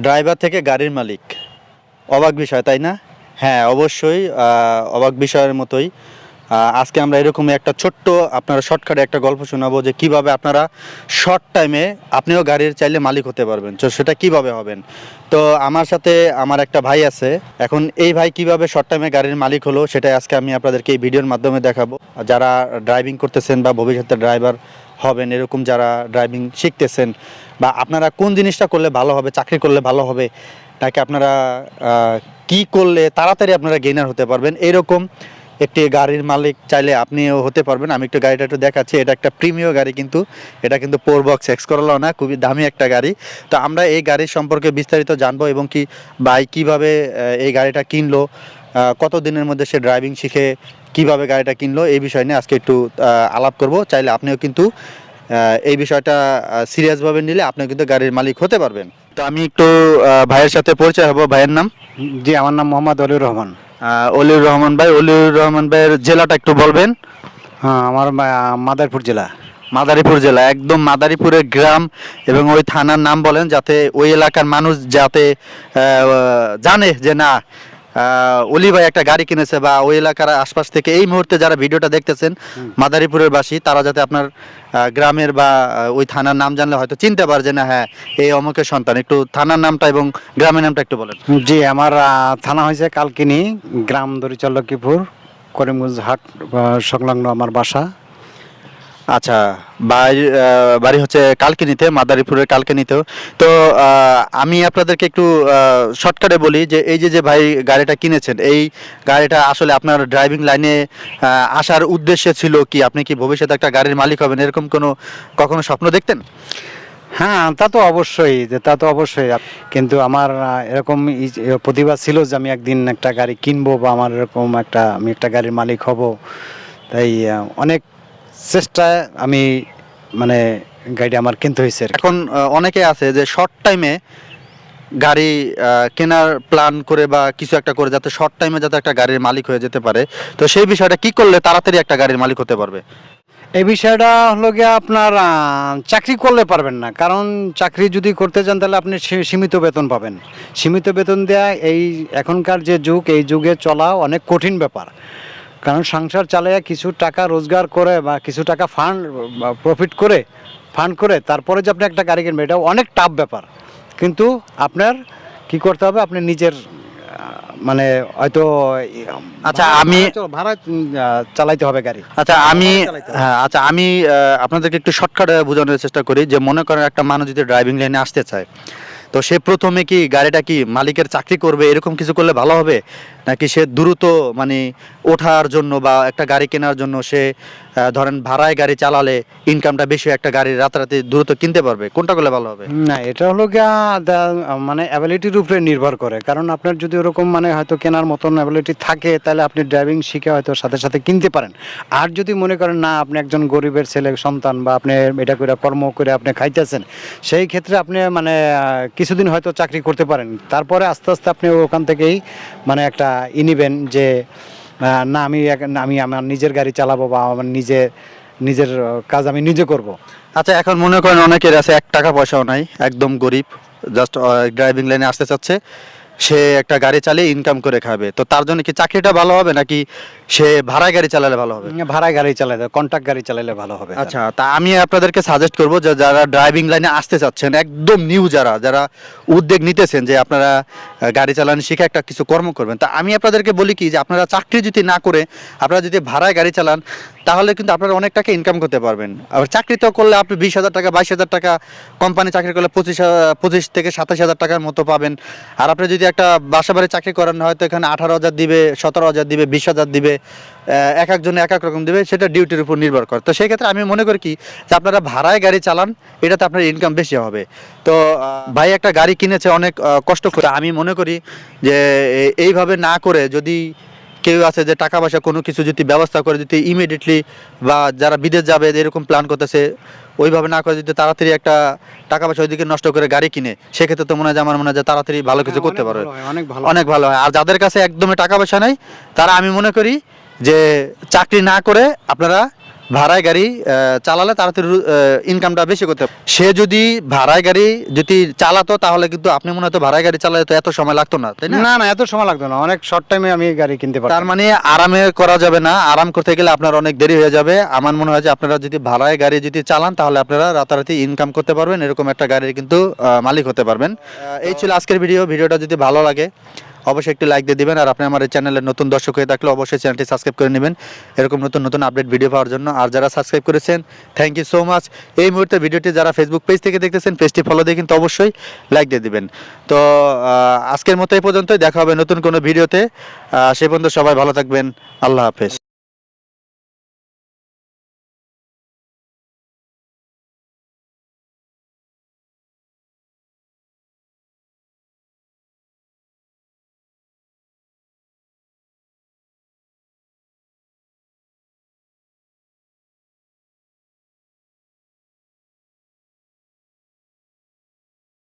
Driver থেকে গাড়ির মালিক। অবাক বিষয় তাই না? হ্যাঁ অবশ্যই অবাক বিষয়ের মতোই আজকে আমরা এরকমই একটা ছোট্ট আপনারা শর্টকাটে একটা গল্প শোনাবো যে কীভাবে আপনারা শর্ট টাইমে আপনিও গাড়ির চাইলে মালিক হতে পারবেন। তো সেটা কীভাবে হবেন? তো আমার সাথে আমার একটা ভাই আছে। এখন এই ভাই কীভাবে শর্ট টাইমে গাড়ির মালিক হলো সেটাই আজকে আমি আপনাদেরকে এই ভিডিওর মাধ্যমে দেখাবো। যারা ড্রাইভিং করতেছেন বা ভবিষ্যতে ড্রাইভার হবেন, এরকম যারা ড্রাইভিং শিখতেছেন বা আপনারা কোন জিনিসটা করলে ভালো হবে, চাকরি করলে ভালো হবে নাকি আপনারা কি করলে তাড়াতাড়ি আপনারা গেইনার হতে পারবেন, এরকম একটি গাড়ির মালিক চাইলে আপনিও হতে পারবেন। আমি একটু গাড়িটা একটু দেখাচ্ছি। এটা একটা প্রিমিয় গাড়ি কিন্তু। এটা কিন্তু পোর বক্স এক্স করলাও না, খুবই দামি একটা গাড়ি। তো আমরা এই গাড়ির সম্পর্কে বিস্তারিত জানব এবং কি ভাই কীভাবে এই গাড়িটা কিনলো কত দিনের মধ্যে সে ড্রাইভিং শিখে, কীভাবে গাড়িটা কিনলো, এই বিষয় নিয়ে আজকে একটু আলাপ করব। চাইলে আপনিও কিন্তু এই বিষয়টা সিরিয়াসভাবে নিলে আপনিও কিন্তু গাড়ির মালিক হতে পারবেন। তো আমি একটু ভাইয়ের সাথে পরিচয় হব। ভাইয়ের নাম? জি, আমার নাম মোহাম্মদ অলিউর রহমান। অলিউর রহমান ভাই অলিউর রহমান ভাইয়ের জেলাটা একটু বলবেন? হ্যাঁ আমার মাদারপুর জেলা। মাদারীপুর জেলা একদম মাদারীপুরের গ্রাম এবং ওই থানার নাম বলেন যাতে ওই এলাকার মানুষ যাতে আহ, জানে যে না অলি ভাই একটা গাড়ি কিনেছে বা ওই এলাকার আশপাশ থেকে এই মুহূর্তে যারা ভিডিওটা দেখতেছেন মাদারীপুরের বাসী তারা যাতে আপনার গ্রামের বা ওই থানার নাম জানলে হয়তো চিনতে পারে যে না হ্যাঁ এই অমুকের সন্তান। একটু থানার নামটা এবং গ্রামের নামটা একটু বলেন। জি আমার থানা হয়েছে কালকিনি গ্রাম লক্ষ্মীপুর করিমগঞ্জ হাট সংলগ্ন আমার বাসা। আচ্ছা বাড়ি বাড়ি হচ্ছে কালকিনিতে, মাদারীপুরের কালকিনিতেও তো আমি আপনাদেরকে একটু শর্টকাটে বলি যে, এই যে যে ভাই গাড়িটা কিনেছেন, এই গাড়িটা আসলে আপনার ড্রাইভিং লাইনে আসার উদ্দেশ্য ছিল কি? আপনি কি ভবিষ্যতে একটা গাড়ির মালিক হবেন? এরকম কোনো, কখনো স্বপ্ন দেখতেন? হ্যাঁ তা তো অবশ্যই তা তো অবশ্যই। কিন্তু আমার এরকম প্রতিভা ছিল যে আমি একদিন একটা গাড়ি কিনবো বা আমার এরকম একটা, আমি একটা গাড়ির মালিক হব। তাই অনেক চেষ্টায় আমি মানে গাড়ি আমার কিনতে হয়েছে এখন অনেকে আছে যে শর্ট টাইমে গাড়ি কেনার প্ল্যান করে বা কিছু একটা করে যাতে শর্ট টাইমে যাতে একটা গাড়ির মালিক হয়ে যেতে পারে। তো সেই বিষয়টা কি করলে তাড়াতাড়ি একটা গাড়ির মালিক হতে পারবে? এই বিষয়টা হলো গিয়ে আপনার চাকরি করলে পারবেন না। কারণ চাকরি যদি করতে চান তাহলে আপনি সীমিত বেতন পাবেন। সীমিত বেতন দেয়া এই এখনকার যে যুগ এই যুগে চলা অনেক কঠিন ব্যাপার। কারণ সংসার চালিয়ে কিছু টাকা রোজগার করে বা কিছু টাকা ফান্ড প্রফিট করে ফান্ড করে তারপরে যে আপনি একটা গাড়ি কিনবেন এটা অনেক টাফ ব্যাপার। কিন্তু আপনার কি করতে হবে? আপনি নিজের মানে হয়তো আচ্ছা, আমি- ভাড়া চালাইতে হবে গাড়ি। আচ্ছা আমি হ্যাঁ আচ্ছা আমি আপনাদেরকে একটু শর্টকাটে বোঝানোর চেষ্টা করি যে মনে করেন একটা মানুষ যদি ড্রাইভিং লাইনে আসতে চায় তো সে প্রথমে কি গাড়িটা কি মালিকের চাকরি করবে, এরকম কিছু করলে ভালো হবে? নাকি সে দ্রুত মানে ওঠার জন্য বা একটা গাড়ি কেনার জন্য সে ধরেন ভাড়ায় গাড়ি চালালে ইনকামটা বেশি একটা গাড়ি রাতারাতি দ্রুত কিনতে পারবে। কোনটা করলে ভালো হবে? না, এটা হলো গিয়া মানে অ্যাবিলিটির উপরে নির্ভর করে। কারণ আপনার যদি ওরকম মানে হয়তো কেনার মতন অ্যাবিলিটি থাকে, তাহলে আপনি ড্রাইভিং শিখে হয়তো সাথে সাথে কিনতে পারেন। আর যদি মনে করেন, না, আপনি একজন গরিবের ছেলে, সন্তান বা আপনি এটা করে কর্ম করে আপনি খাইতেছেন, সেই ক্ষেত্রে আপনি মানে কিছুদিন হয়তো চাকরি করতে পারেন। তারপরে আস্তে আস্তে আপনি ওখান থেকেই মানে একটা ই নিবেন যে না, আমি আমি আমার নিজের গাড়ি চালাবো বা আমার নিজে, নিজের কাজ আমি নিজে করব। আচ্ছা এখন মনে করেন অনেকের আছে এক টাকা পয়সাও নাই, একদম গরিব জাস্ট ড্রাইভিং লাইনে আসতে চাচ্ছে। সে একটা গাড়ি চালিয়ে ইনকাম করে খাবে। তো তার জন্য কি চাকরিটা ভালো হবে নাকি সে ভাড়ায় গাড়ি চালালে ভালো হবে? ভাড়ায় গাড়ি চালালে কন্ট্রাক্ট গাড়ি চালালে ভালো হবে আচ্ছা তা আমি আপনাদেরকে সাজেস্ট করব যে যারা ড্রাইভিং লাইনে আসতে চাচ্ছেন একদম নিউ যারা যারা উদ্যোগ নিতেছেন যে আপনারা গাড়ি চালানো শিখে একটা কিছু কর্ম করবেন। তা আমি আপনাদেরকে বলি কি যে আপনারা চাকরি যদি না করে আপনারা যদি ভাড়ায় গাড়ি চালান তাহলে কিন্তু আপনারা অনেক টাকা ইনকাম করতে পারবেন। আবার চাকরি তো করলে আপনি বিশ হাজার টাকা বাইশ হাজার টাকা কোম্পানি চাকরি করলে পঁচিশ পঁচিশ থেকে সাতাশ হাজার টাকার মতো পাবেন। আর আপনি যদি একটা বাসা বাড়ি চাকরি করেন, হয়তো এখানে আঠারো হাজার দিবে, সতেরো হাজার দিবে, বিশ হাজার দিবে এক একজনে এক এক রকম দিবে, সেটা ডিউটির উপর নির্ভর করে। তো সেই ক্ষেত্রে আমি মনে করি কি, যে আপনারা ভাড়ায় গাড়ি চালান, এটাতে আপনার ইনকাম বেশি হবে। তো ভাই একটা গাড়ি কিনেছে, অনেক কষ্ট করে। আমি মনে করি যে এইভাবে না করে যদি কেউ আছে যে টাকা পয়সা কোনো কিছু যদি ব্যবস্থা করে যদি ইমিডিয়েটলি বা যারা বিদেশ যাবে, এরকম প্ল্যান করতেছে ওইভাবে না করে যদি তাড়াতাড়ি একটা টাকা পয়সা ওইদিকে নষ্ট করে গাড়ি কিনে সেক্ষেত্রে তো মনে হয় যে আমার মনে হয় যে তাড়াতাড়ি ভালো কিছু হ্যাঁ, করতে পারবে। অনেক ভালো হয়। আর যাদের কাছে একদমই টাকা পয়সা নেই তারা আমি মনে করি যে চাকরি না করে আপনারা ভাড়ায় গাড়ি চালালে তাড়াতাড়ি ইনকামটা বেশি করতে সে যদি ভাড়ায় গাড়ি যদি চালাতো তাহলে কিন্তু আপনি মনে হয়তো ভাড়ায় গাড়ি চালালে তো এত সময় লাগতো না তাই না? না না এত সময় লাগতো না। অনেক শর্ট টাইমে আমি গাড়ি কিনতে পারি তার মানে আরামে করা যাবে না। আরাম করতে গেলে আপনার অনেক দেরি হয়ে যাবে। আমার মনে হয় যে আপনারা যদি ভাড়ায় গাড়ি যদি চালান তাহলে আপনারা রাতারাতি ইনকাম করতে পারবেন। এরকম একটা গাড়ির কিন্তু মালিক হতে পারবেন। এই ছিল আজকের ভিডিও ভিডিওটা যদি ভালো লাগে অবশ্যই একটি লাইক দিয়ে দিবেন। আর আপনি আমার চ্যানেলের নতুন দর্শক হয়ে থাকলে অবশ্যই চ্যানেলটি সাবস্ক্রাইব করে নেবেন। এরকম নতুন নতুন আপডেট ভিডিও পাওয়ার জন্য। আর যারা সাবস্ক্রাইব করেছেন থ্যাংক ইউ সো মাচ এই মুহূর্তে ভিডিওটি যারা ফেসবুক পেজ থেকে দেখতেছেন পেজটি ফলো দিয়ে কিন্তু অবশ্যই লাইক দিয়ে দিবেন। তো আজকের মতো এই পর্যন্তই। দেখা হবে নতুন কোনো ভিডিওতে সেই পর্যন্ত সবাই ভালো থাকবেন। আল্লাহ হাফেজ।